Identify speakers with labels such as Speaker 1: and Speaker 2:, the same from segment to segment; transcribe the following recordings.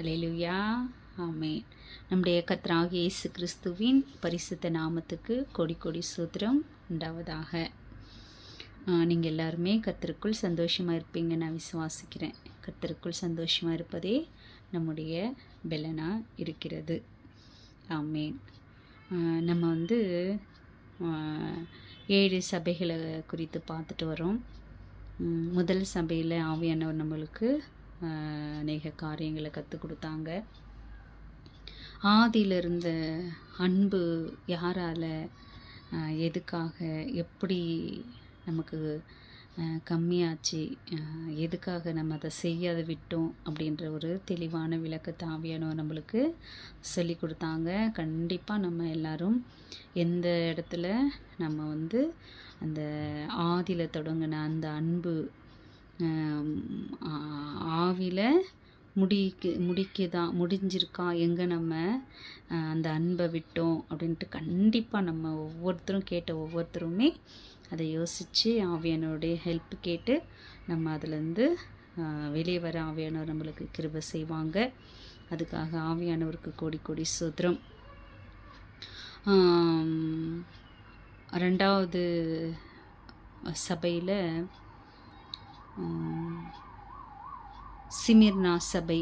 Speaker 1: அலையிலுயா ஆமேன். நம்முடைய கத்ராக இயேசு கிறிஸ்துவின் பரிசுத்த நாமத்துக்கு கொடி கொடி சூத்திரம் உண்டாவதாக. நீங்கள் எல்லாருமே கத்தருக்குள் சந்தோஷமாக இருப்பீங்க நான் விசுவாசிக்கிறேன். கத்தருக்குள் சந்தோஷமாக இருப்பதே நம்முடைய பெலனாக இருக்கிறது. ஆமேன். நம்ம வந்து ஏழு சபைகளை குறித்து பார்த்துட்டு வரோம். முதல் சபையில் ஆவியானவர் நம்மளுக்கு அநேக காரியங்களை கற்றுக் கொடுத்தாங்க. ஆதியில் இருந்த அன்பு யாரால் எதுக்காக எப்படி நமக்கு கம்மியாச்சு எதுக்காக நம்ம அதை செய்யாத விட்டோம் அப்படின்ற ஒரு தெளிவான விளக்கத்தை ஆவியானவர் நம்மளுக்கு சொல்லி கொடுத்தாங்க. கண்டிப்பாக நம்ம எல்லாரும் எந்த இடத்துல நம்ம வந்து அந்த ஆதியில் தொடங்கின அந்த அன்பு வகையில் முடிக்கு முடிக்குதா முடிஞ்சிருக்கா எங்கே நம்ம அந்த அன்பை விட்டோம் அப்படின்ட்டு கண்டிப்பாக நம்ம ஒவ்வொருத்தரும் கேட்ட ஒவ்வொருத்தருமே அதை யோசித்து ஆவியானோடைய ஹெல்ப் கேட்டு நம்ம அதுலேருந்து வெளியே வர ஆவியானவர் நம்மளுக்கு கிருபை செய்வாங்க. அதுக்காக ஆவியானவருக்கு கோடி கோடி சூத்திரம். ரெண்டாவது சபையில் சிமிர்னா சபை.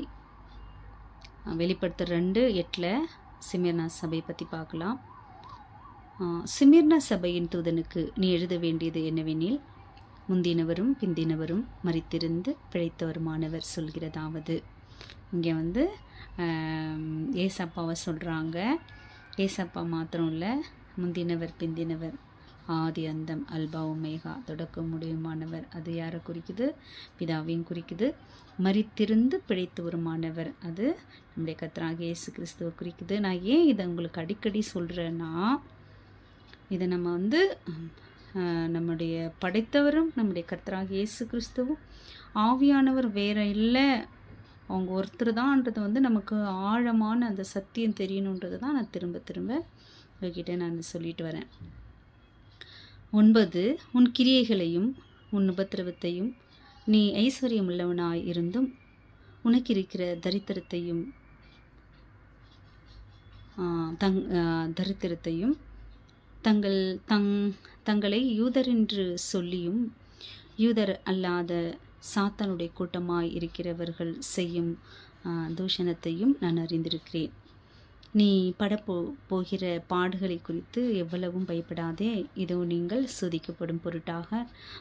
Speaker 1: வெளிப்படுத்த ரெண்டு எட்டில் சிமிர்னா சபை பற்றி பார்க்கலாம் சிமிர்னா சபையின் தூதனுக்கு நீ எழுத வேண்டியது என்னவெனில் முந்தினவரும் பிந்தினவரும் மறித்திருந்து பிழைத்தவருமானவர் சொல்கிறதாவது. இங்கே வந்து ஏசப்பாவை சொல்கிறாங்க ஏசப்பா மாத்திரம் இல்லை முந்தினவர் பிந்தினவர். ஆதி அந்தம் அல்பா உமேகா தொடக்க முடியுமானவர் அது யாரை குறிக்குது? பிதாவையும் குறிக்குது. மறித்திருந்து பிழைத்து வருமானவர் அது நம்முடைய கத்ராக இயேசு கிறிஸ்துவை குறிக்குது. நான் ஏன் இதை உங்களுக்கு அடிக்கடி சொல்கிறேன்னா இதை நம்ம வந்து நம்முடைய படைத்தவரும் நம்முடைய கர்த்தராகிய இயேசு கிறிஸ்துவும் ஆவியானவர் வேற இல்லை. அவங்க ஒருத்தர் தான்ன்றது வந்து நமக்கு ஆழமான அந்த சத்தியம் தெரியணுன்றது தான் நான் திரும்ப திரும்ப உங்ககிட்ட நான் சொல்லிட்டு வரேன். ஒன்பது உன் கிரியைகளையும் உன் உபத்திரவத்தையும் நீ ஐஸ்வர்யமுள்ளவனாய் இருந்தும் உனக்கு இருக்கிற தரித்திரத்தையும் தங் தரித்திரத்தையும் தங்கள் தங் தங்களை யூதர் என்று சொல்லியும் யூதர் அல்லாத சாத்தானுடைய கூட்டமாய் இருக்கிறவர்கள் செய்யும் தூஷணத்தையும் நான் அறிந்திருக்கிறேன். நீ படப்போ போகிற பாடுகளை குறித்து எவ்வளவும் பயப்படாதே. இதோ நீங்கள் சோதிக்கப்படும் பொருட்டாக.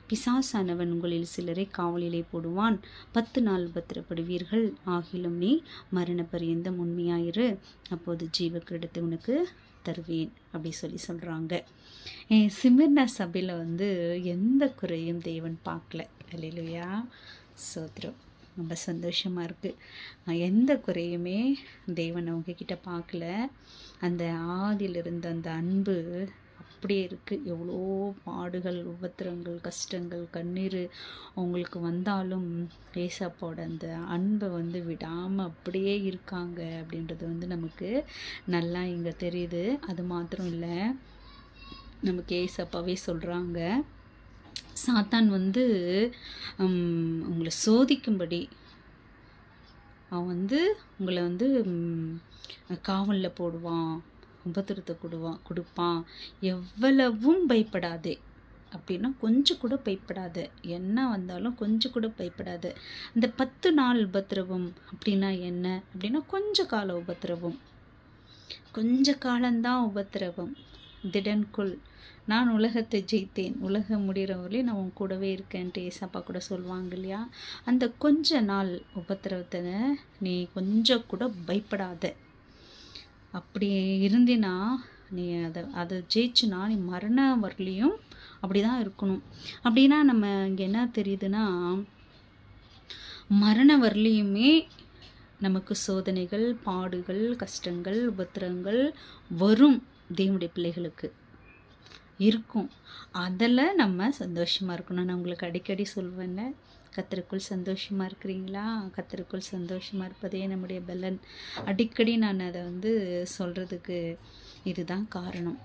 Speaker 1: பிசாசானவன் உங்களில் சிலரை காவலிலே போடுவான். பத்து நாள் பத்திரப்படுவீர்கள். ஆகிலும் நீ மரண பரியந்தம் உண்மையாயிரு. அப்போது ஜீவ கிரீடத்தை உனக்கு தருவேன். அப்படி சொல்லி சொல்கிறாங்க சிமிர்னா சபையில் வந்து எந்த குறையும் தேவன் பார்க்கல. அல்லையா சோத்ரம் ரொம்ப சந்தோஷமாக இருக்குது எந்த குறையுமே தேவன் அவங்கக்கிட்ட பார்க்கல. அந்த ஆதியில் இருந்த அந்த அன்பு அப்படியே இருக்குது எவ்வளோ பாடுகள் உபத்திரங்கள் கஷ்டங்கள் கண்ணீர் அவங்களுக்கு வந்தாலும் ஏசப்போட அந்த அன்பை வந்து விடாமல் அப்படியே இருக்காங்க அப்படின்றது வந்து நமக்கு நல்லா இங்கே தெரியுது. அது மாத்திரம் இல்லை நமக்கு ஏசப்பாவே சொல்கிறாங்க சாத்தான் வந்து உங்களை சோதிக்கும்படி. அவன் வந்து உங்களை வந்து காவலில் போடுவான் உபத்திரத்தை கொடுவான் கொடுப்பான். எவ்வளவும் பயப்படாதே. அப்படின்னா கொஞ்சம் கூட பயப்படாத. என்ன வந்தாலும் கொஞ்சம் கூட பயப்படாத. இந்த பத்து நாள் உபத்திரவம் அப்படின்னா என்ன? அப்படின்னா கொஞ்ச கால உபத்திரவம். கொஞ்ச காலம்தான் உபத்திரவம். திடன்குள். நான் உலகத்தை ஜெயித்தேன். உலகம் முடிகிற வரையும் நான் உன் கூடவே இருக்கேன்ட்டு ஏசப்பா கூட சொல்லுவாங்க இல்லையா? அந்த கொஞ்ச நாள் உபத்திரவத்தை நீ கொஞ்சம் கூட பயப்படாத. அப்படி இருந்தினா நீ அதை அதை ஜெயிச்சுனா நீ மரணம் வரலையும் அப்படி தான் இருக்கணும். அப்படின்னா நம்ம இங்கே என்ன தெரியுதுன்னா மரணம் வரலையுமே நமக்கு சோதனைகள் பாடுகள் கஷ்டங்கள் உபத்திரங்கள் வரும் தேவனுடைய பிள்ளைகளுக்கு. இருக்கும். அதில் நம்ம சந்தோஷமாக இருக்கணும். நான் உங்களுக்கு அடிக்கடி சொல்வேன்ல கத்தருக்குள் சந்தோஷமாக இருக்கிறீங்களா? கத்தருக்குள் சந்தோஷமாக இருப்பதே நம்முடைய பலன். அடிக்கடி நான் அதை வந்து சொல்கிறதுக்கு இதுதான் காரணம்.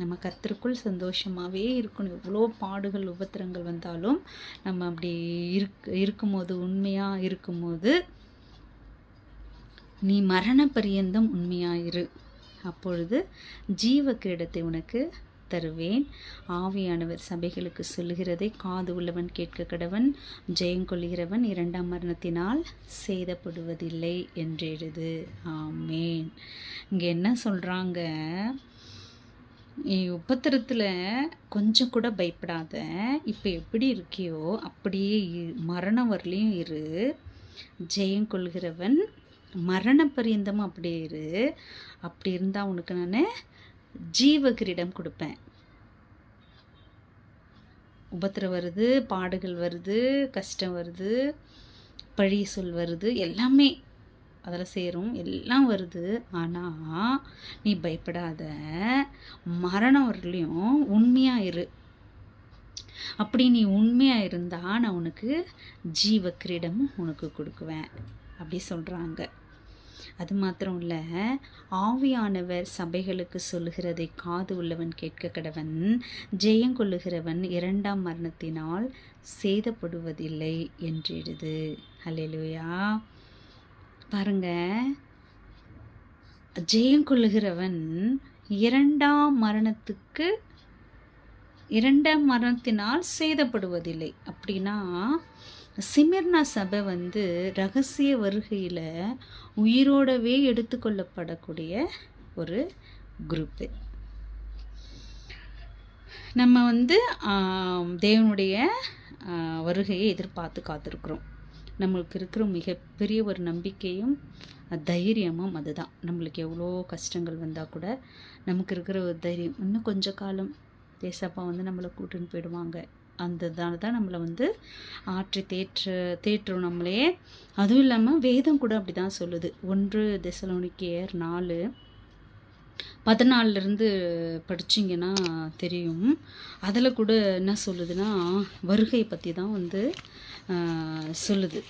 Speaker 1: நம்ம கத்தருக்குள் சந்தோஷமாகவே இருக்கணும். எவ்வளோ பாடுகள் உபத்திரங்கள் வந்தாலும் நம்ம அப்படி இருக் இருக்கும்போது உண்மையாக இருக்கும்போது நீ மரண பரியந்தம் உண்மையாயிரு அப்பொழுது ஜீவ கிரீடத்தை உனக்கு தருவேன். ஆவியானவர் சபைகளுக்கு சொல்லுகிறதை காது உள்ளவன் கேட்க கடவன் ஜெயங்கொள்கிறவன் இரண்டாம் மரணத்தினால் சேதப்படுவதில்லை என்றெழுது ஆமேன். இங்கே என்ன சொல்கிறாங்க உபத்திரத்தில் கொஞ்சம் கூட பயப்படாத. இப்போ எப்படி இருக்கியோ அப்படியே இரு. மரணம் வரலையும் இரு. ஜெயம் கொள்கிறவன் மரண பரியந்தமும் அப்படியே இரு. அப்படி இருந்தால் உனக்கு நான் ஜீவகரிடம் கொடுப்பேன். உபத்திரம் வருது பாடுகள் வருது கஷ்டம் வருது பழி சொல் வருது எல்லாமே அதில் சேரும் எல்லாம் வருது. ஆனால் நீ பயப்படாத. மரணம் வரலையும் உண்மையாக இரு. அப்படி நீ உண்மையாக இருந்தால் நான் உனக்கு ஜீவ கிரீடமும் உனக்கு கொடுக்குவேன். அப்படி சொல்கிறாங்க அது மாத்திரம் இல்லை ஆவியானவர் சபைகளுக்கு சொல்லுகிறதை காது உள்ளவன் கேட்க கடவன் ஜெயங்கொள்ளுகிறவன் இரண்டாம் மரணத்தினால் சேதப்படுவதில்லை என்றிடுது ஹலெலுயா பாருங்க ஜெயங்கொள்ளுகிறவன் இரண்டாம் மரணத்துக்கு இரண்டாம் மரணத்தினால் சேதப்படுவதில்லை. அப்படின்னா சிமிர்னா சபை வந்து ரகசிய வருகையில் உயிரோடவே எடுத்துக்கொள்ளப்படக்கூடிய ஒரு குரூப்பு நம்ம வந்து தேவனுடைய வருகையை எதிர்பார்த்து காத்திருக்கிறோம். நம்மளுக்கு இருக்கிற மிகப்பெரிய ஒரு நம்பிக்கையும் தைரியமும் அதுதான். நம்மளுக்கு எவ்வளோ கஷ்டங்கள் வந்தால் கூட நமக்கு இருக்கிற ஒரு தைரியம். இன்னும் கொஞ்ச காலம் தேசப்பா வந்து நம்மளை கூட்டுன்னு போயிடுவாங்க. அந்த தான் தான் நம்மளை வந்து ஆற்றி தேற்று தேற்றும் நம்மளே. அதுவும் இல்லாமல் வேதம் கூட அப்படி தான் சொல்லுது. ஒன்று தெசலோனிக்கேயர் நாலு பதினாலிருந்து படிச்சிங்கன்னா தெரியும். அதில் கூட என்ன சொல்லுதுன்னா வருகை பற்றி தான் வந்து சொல்லுது.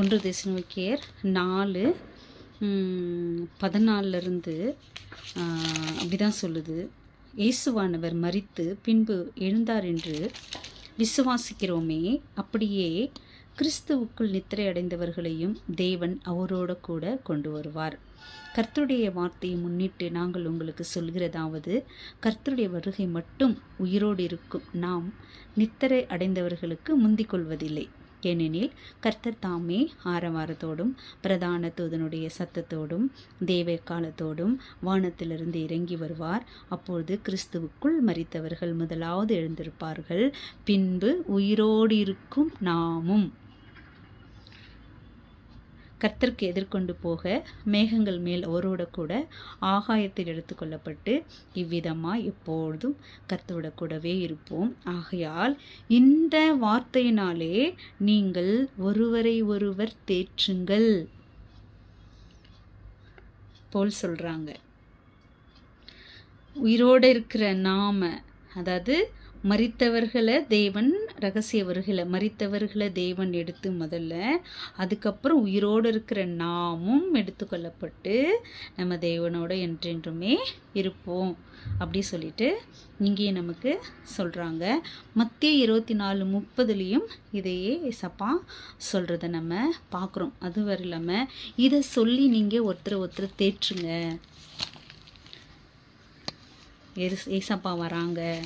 Speaker 1: ஒன்று தெசலோனிக்கேயர் நாலு பதினாலிருந்து அப்படி தான் சொல்லுது. இயேசுவானவர் மறித்து பின்பு எழுந்தார் என்று விசுவாசிக்கிறோமே அப்படியே கிறிஸ்துவுக்குள் நித்திரை அடைந்தவர்களையும் தேவன் அவரோட கூட கொண்டு வருவார். கர்த்தருடைய வார்த்தையை முன்னிட்டு நாங்கள் உங்களுக்கு சொல்கிறதாவது கர்த்தருடைய வருகை மட்டும் உயிரோடு இருக்கும். நாம் நித்திரை அடைந்தவர்களுக்கு முந்திக் கொள்வதில்லை. ஏனெனில் கர்த்தர் தாமே ஆரவாரத்தோடும் பிரதான தூதனுடைய சத்தத்தோடும் தேவ காலத்தோடும் வானத்திலிருந்து இறங்கி வருவார். அப்பொழுது கிறிஸ்துவுக்குள் மறித்தவர்கள் முதலாவது எழுந்திருப்பார்கள். பின்பு உயிரோடு இருக்கும் நாமும். கர்த்தருக்கு எதிர்கொண்டு போக மேகங்கள் மேல் அவரோட கூட ஆகாயத்தில் எடுத்துக்கொள்ளப்பட்டு இவ்விதமாக எப்பொழுதும் கர்த்தரோட கூடவே இருப்போம். ஆகையால் இந்த வார்த்தையினாலே நீங்கள் ஒருவரை ஒருவர் தேற்றுங்கள். போல் சொல்கிறாங்க உயிரோடு இருக்கிற நாம அதாவது மறித்தவர்களை தேவன் ரகசியவர்களை மறித்தவர்களை தேவன் எடுத்து முதல்ல அதுக்கப்புறம் உயிரோடு இருக்கிற நாமும் எடுத்துக்கொள்ளப்பட்டு நம்ம தேவனோட என்றென்றுமே இருப்போம். அப்படி சொல்லிட்டு இங்கேயே நமக்கு சொல்கிறாங்க மத்திய இருபத்தி நாலு முப்பதுலேயும் இதையே சப்பா சொல்கிறத நம்ம பார்க்குறோம். அது வரை இல்லாமல் இதை சொல்லி நீங்கள் ஒருத்தர் ஒருத்தர் தேற்றுங்க. எஸ் ஏசப்பா வராங்க.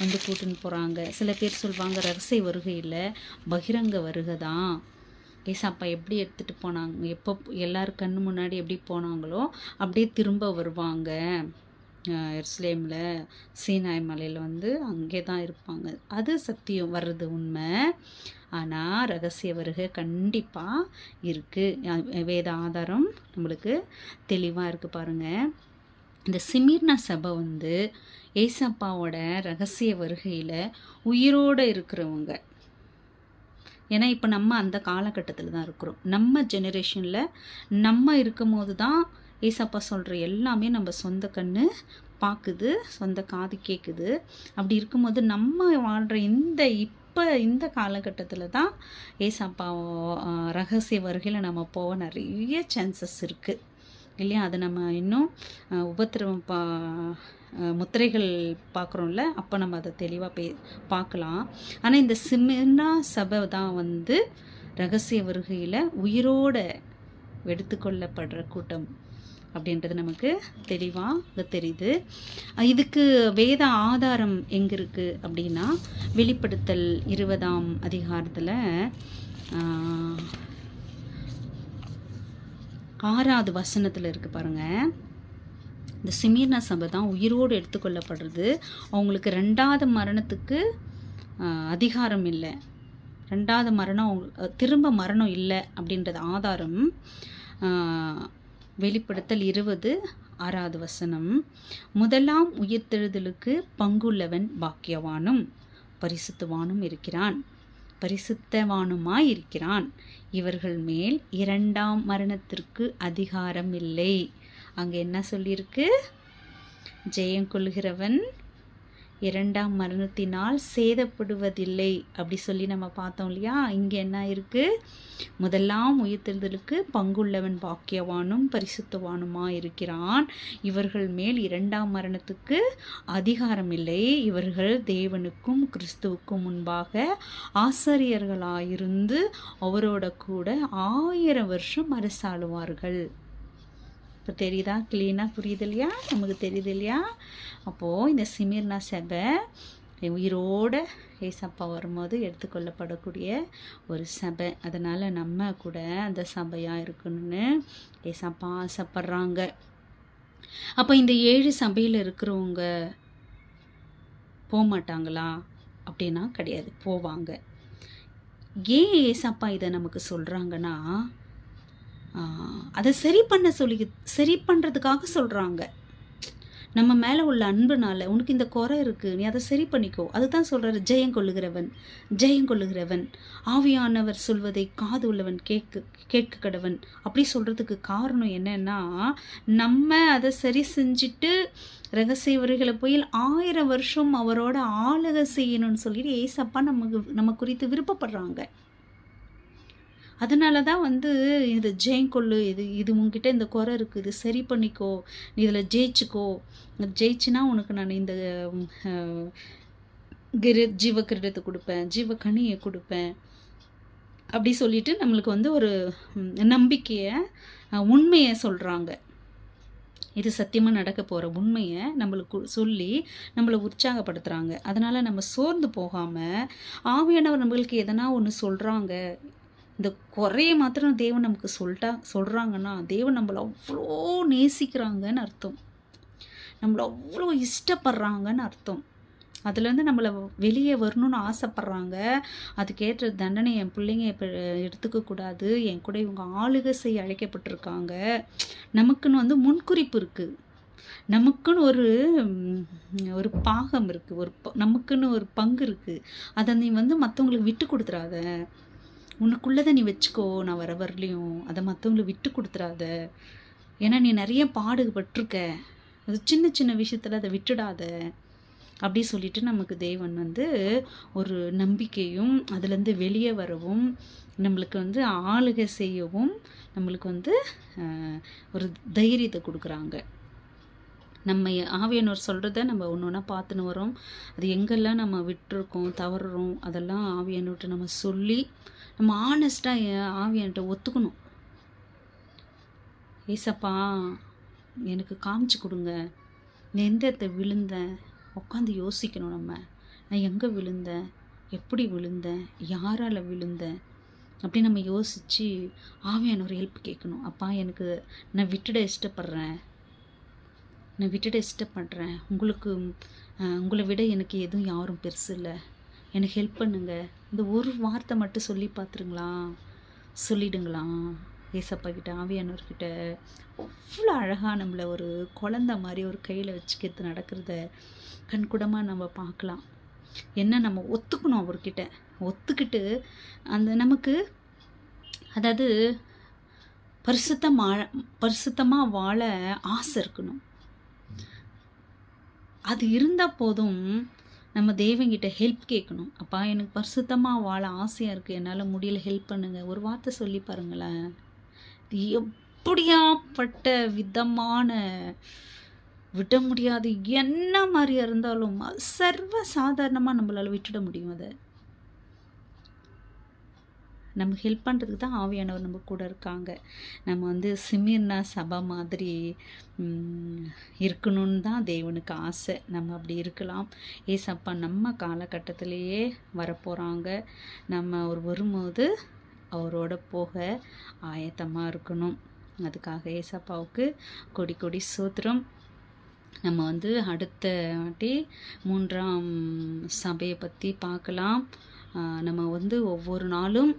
Speaker 1: வந்து கூட்டின்னு போகிறாங்க சில பேர் சொல்லுவாங்க ரகசிய வருகை இல்லை பகிரங்க வருகை தான். ஏசாப்பா எப்படி எடுத்துகிட்டு போனாங்க? எப்போ எல்லார் கண்ணு முன்னாடி எப்படி போனாங்களோ அப்படியே திரும்ப வருவாங்க. எர்ஸ்லேமில் சீனாய் மலையில் வந்து அங்கே தான் இருப்பாங்க. அது சத்தியம் வர்றது உண்மை. ஆனால் ரகசிய வருகை கண்டிப்பாக இருக்குது வேத ஆதாரம் நம்மளுக்கு தெளிவாக இருக்குது பாருங்கள் இந்த சிமிர்னா சபை வந்து ஏசப்பாவோட ரகசிய வருகையில் உயிரோடு இருக்கிறவங்க. ஏன்னா இப்போ நம்ம அந்த காலகட்டத்தில் தான் இருக்கிறோம். நம்ம ஜெனரேஷனில் நம்ம இருக்கும் போது தான் ஏசப்பா சொல்கிற எல்லாமே நம்ம சொந்த கண்ணு பார்க்குது சொந்த காது கேட்குது அப்படி இருக்கும்போது நம்ம வாழ்கிற இந்த இப்போ இந்த காலகட்டத்தில் தான் ஏசப்பா ரகசிய வருகையில் நம்ம போக நிறைய சான்சஸ் இருக்குது இல்லையா? அது நம்ம இன்னும் உபத்திரவம் பா முத்திரைகள் பார்க்குறோம்ல அப்போ நம்ம அதை தெளிவாக பே பார்க்கலாம். ஆனால் இந்த சிம்னா சபை தான் வந்து ரகசிய வருகையில் உயிரோட எடுத்துக்கொள்ளப்படுற கூட்டம் அப்படின்றது நமக்கு தெளிவாக தெரியுது. இதுக்கு வேத ஆதாரம் எங்கே இருக்குது அப்படின்னா வெளிப்படுத்தல் இருபதாம் அதிகாரத்தில் ஆறாவது வசனத்தில் இருக்குது பாருங்கள் இந்த சிமீர்னா சபை தான் உயிரோடு எடுத்துக்கொள்ளப்படுறது. அவங்களுக்கு ரெண்டாவது மரணத்துக்கு அதிகாரம் இல்லை. ரெண்டாவது மரணம் அவங்க- திரும்ப மரணம் இல்லை அப்படின்றது ஆதாரம். வெளிப்படுத்தல் இருபது ஆறாவது வசனம். முதலாம் உயிர்த்தெழுதலுக்கு பங்குள்ளவன் பாக்கியவானும் பரிசுத்துவானும் இருக்கிறான். பரிசுத்தவானுமாய் இருக்கிறான் இவர்கள் மேல் இரண்டாம் மரணத்திற்கு அதிகாரம் இல்லை அங்கே என்ன சொல்லியிருக்கு? ஜெயம் கொள்கிறவன் இரண்டாம் மரணத்தினால் சேதப்படுவதில்லை அப்படி சொல்லி நம்ம பார்த்தோம் இல்லையா? இங்கே என்ன இருக்குது முதலாம் உயிர்த்தெழுதலுக்கு பங்குள்ளவன் பாக்கியவானும் பரிசுத்தவானுமா இருக்கிறான். இவர்கள் மேல் இரண்டாம் மரணத்துக்கு அதிகாரம் இல்லை. இவர்கள் தேவனுக்கும் கிறிஸ்துவுக்கும் முன்பாக ஆசிரியர்களாயிருந்து அவரோட கூட ஆயிரம் வருஷம் அரசாளுவார்கள். இப்போ தெரியுதா? க்ளீனாக புரியுது இல்லையா? நமக்கு தெரியுது இல்லையா? அப்போது இந்த சிமிர்னா சபை உயிரோட ஏசப்பா வரும்போது எடுத்துக்கொள்ளப்படக்கூடிய ஒரு சபை. அதனால் நம்ம கூட அந்த சபையாக இருக்கணும்னு ஏசப்பா ஆசைப்படுறாங்க. அப்போ இந்த ஏழு சபையில் இருக்கிறவங்க போக மாட்டாங்களா அப்படின்னா கிடையாது. போவாங்க. ஏன் ஏசப்பா இதை நமக்கு சொல்கிறாங்கன்னா அதை சரி பண்ண சொல்லி சரி பண்ணுறதுக்காக சொல்கிறாங்க நம்ம மேலே உள்ள அன்புனால உனக்கு இந்த குறை இருக்குது நீ அதை சரி பண்ணிக்கோ. அதுதான் சொல்கிறாரு ஜெயம் கொள்ளுகிறவன் ஜெயம் கொள்ளுகிறவன் ஆவியானவர் சொல்வதை காது உள்ளவன் கேட்க கேட்க கடவன். அப்படி சொல்கிறதுக்கு காரணம் என்னன்னா நம்ம அதை சரி செஞ்சுட்டு ரகசிய உரைகளை போய் ஆயிரம் வருஷம் அவரோட ஆளுகை செய்யணும்னு சொல்லிட்டு ஏசப்பா நமக்கு நம்ம குறித்து விருப்பப்படுறாங்க. அதனால தான் வந்து இது ஜெயங்கொள்ளு இது இது உங்ககிட்ட இந்த குறை இருக்குது. இது சரி பண்ணிக்கோ. நீ இதில் ஜெயிச்சுக்கோ. ஜெயிச்சுனா உனக்கு நான் இந்த கிர கிரு ஜீவ கிரீடத்தை கொடுப்பேன். ஜீவ கனியை கொடுப்பேன். அப்படி சொல்லிட்டு நம்மளுக்கு வந்து ஒரு நம்பிக்கையை உண்மையை சொல்கிறாங்க இது சத்தியமாக நடக்க போகிற உண்மையை நம்மளுக்கு சொல்லி நம்மளை உற்சாகப்படுத்துகிறாங்க அதனால் நம்ம சோர்ந்து போகாமல் ஆவியானவர் நம்மளுக்கு எதனா ஒன்று சொல்கிறாங்க இந்த குறைய மாத்திரம் தேவன் நமக்கு சொல்லிட்டா சொல்கிறாங்கன்னா தேவன் நம்மளை அவ்வளோ நேசிக்கிறாங்கன்னு அர்த்தம். நம்மளை அவ்வளோ இஷ்டப்படுறாங்கன்னு அர்த்தம். அதுலேருந்து நம்மளை வெளியே வரணும்னு ஆசைப்பட்றாங்க. அதுக்கேற்ற தண்டனை என் பிள்ளைங்க இப்போ எடுத்துக்கக்கூடாது என் கூட இவங்க ஆளுக செய்ய அழைக்கப்பட்டிருக்காங்க. நமக்குன்னு வந்து முன்குறிப்பு இருக்குது நமக்குன்னு ஒரு ஒரு பாகம் இருக்குது ஒரு ப- நமக்குன்னு ஒரு பங்கு இருக்குது அதை நீ வந்து மற்றவங்களுக்கு விட்டு கொடுத்துறாத. உனக்குள்ளதை நீ வச்சுக்கோ நான் வர வரலையும். அதை மற்றவங்களை விட்டு கொடுத்துறாத. ஏன்னா நீ நிறைய பாடுபட்டிருக்க. அது சின்ன சின்ன விஷயத்தில் அதை விட்டுடாத. அப்படி சொல்லிட்டு நமக்கு தேவன் வந்து ஒரு நம்பிக்கையும் அதுலேருந்து வெளியே வரவும் நம்மளுக்கு வந்து ஆளுகை செய்யவும் நம்மளுக்கு வந்து ஒரு தைரியத்தை கொடுக்குறாங்க. நம்ம ஆவியானவர் சொல்கிறத நம்ம ஒன்று ஒன்றா பார்த்துன்னு வரோம். அது எங்கெல்லாம் நம்ம விட்டுருக்கோம் தவறுறோம் அதெல்லாம் ஆவியானவர்கிட்ட நம்ம சொல்லி நம்ம ஆனஸ்ட்டாக ஆவியான்ட்ட ஒத்துக்கணும். ஏசப்பா எனக்கு காமிச்சு கொடுங்க. நான் எந்த இடத்த விழுந்தேன் உட்காந்து யோசிக்கணும் நம்ம. நான் எங்கே விழுந்தேன் எப்படி விழுந்தேன் யாரால் விழுந்தேன் அப்படி நம்ம யோசித்து ஆவியான ஒரு ஹெல்ப் கேட்கணும். அப்பா எனக்கு நான் விட்டுட இஷ்டப்படுறேன். நான் விட்டுட இஷ்டப்படுறேன். உங்களுக்கு உங்களை விட எனக்கு எதுவும் யாரும் பெருசு இல்லை. எனக்கு ஹெல்ப் பண்ணுங்கள் இந்த ஒரு வார்த்தை மட்டும் சொல்லி பார்த்துருங்களா? சொல்லிடுங்களா? ஏசப்பா கிட்ட ஆவியானவர்கிட்ட. அவ்வளோ அழகாக நம்மளை ஒரு குழந்த மாதிரி ஒரு கையில் வச்சுக்கிறது நடக்கிறத கண்கூடமாக நம்ம பார்க்கலாம். என்ன நம்ம ஒத்துக்கணும் அவர்கிட்ட? ஒத்துக்கிட்டு அந்த நமக்கு அதாவது பரிசுத்தமாக பரிசுத்தமாக வாழ ஆசை இருக்கணும். அது இருந்தால் போதும் நம்ம தேவங்கிட்ட ஹெல்ப் கேட்கணும். அப்பா எனக்கு பரிசுத்தமாக வாழ ஆசையாக இருக்குது என்னால் முடியல ஹெல்ப் பண்ணுங்கள் ஒரு வார்த்தை சொல்லி பாருங்களேன். எப்படியாப்பட்ட விதமான விட முடியாது என்ன மாதிரியா இருந்தாலும் சர்வ சாதாரணமாக நம்மளால் விட்டுட முடியும் அதை. நம்ம ஹெல்ப் பண்ணுறதுக்கு தான் ஆவியானவர் நம்ம கூட இருக்காங்க. நம்ம வந்து சிமிர்னா சபா மாதிரி இருக்கணும்னு தான் தேவனுக்கு ஆசை. நம்ம அப்படி இருக்கலாம். ஏசப்பா நம்ம காலகட்டத்திலேயே வரப்போகிறாங்க நம்ம அவர் வரும்போது அவரோட போக ஆயத்தமாக இருக்கணும். அதுக்காக ஏசப்பாவுக்கு கொடி கொடி சூத்திரம். நம்ம வந்து அடுத்த வாட்டி மூன்றாம் சபையை பற்றி பார்க்கலாம். நம்ம வந்து ஒவ்வொரு நாளும்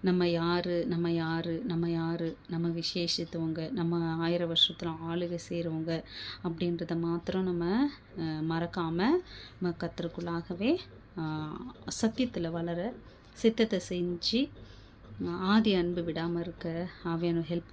Speaker 1: நம்ம யார் நம்ம யார் நம்ம யார் நம்ம விசேஷித்தவங்க நம்ம ஆயிரம் வருஷத்தில் ஆளுகை செய்கிறவங்க அப்படின்றத மாத்திரம் நம்ம மறக்காமல் நம்ம கத்தருக்குள்ளாகவே சத்தியத்தில் வளர சித்தத்தை செஞ்சு ஆதி அன்பு விடாமல் இருக்க ஆவியான ஹெல்ப்